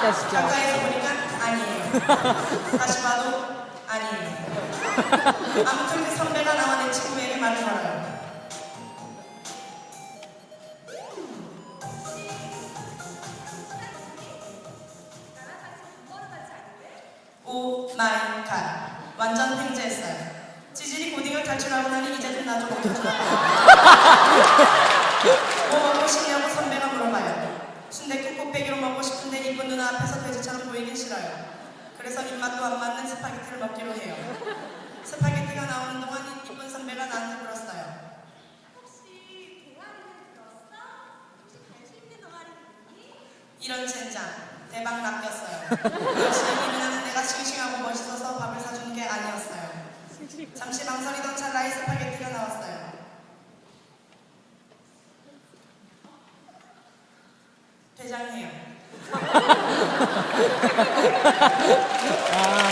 다시 봐도 아니에요. 아무튼 그 선배가 나와 내 친구에게 말을 걸어요. 오 마이 갓. 완전 팽재했어요. 지질이 고딩을 탈출하고 나니 이제 좀 나좀 못하잖아. 뭐 먹고 싶냐고 선배가. 순대국 곱빼기로 먹고 싶은데 이쁜 누나 앞에서 돼지처럼 보이긴 싫어요. 그래서 입맛도 안 맞는 스파게티를 먹기로 해요. 스파게티가 나오는 동안 이- 이쁜 선배가 나한테 물었어요. 혹시 동아리를 들었어? 혹시 관심 있는 동아리 있니? 이런 젠장 대박 낚였어요. 역시 이 누나는 내가 싱싱하고 멋있어서 밥을 사주는 게 아니었어요. 잠시 망설이던 찰나에 스파게티가 나왔어요. 대장해요. 아,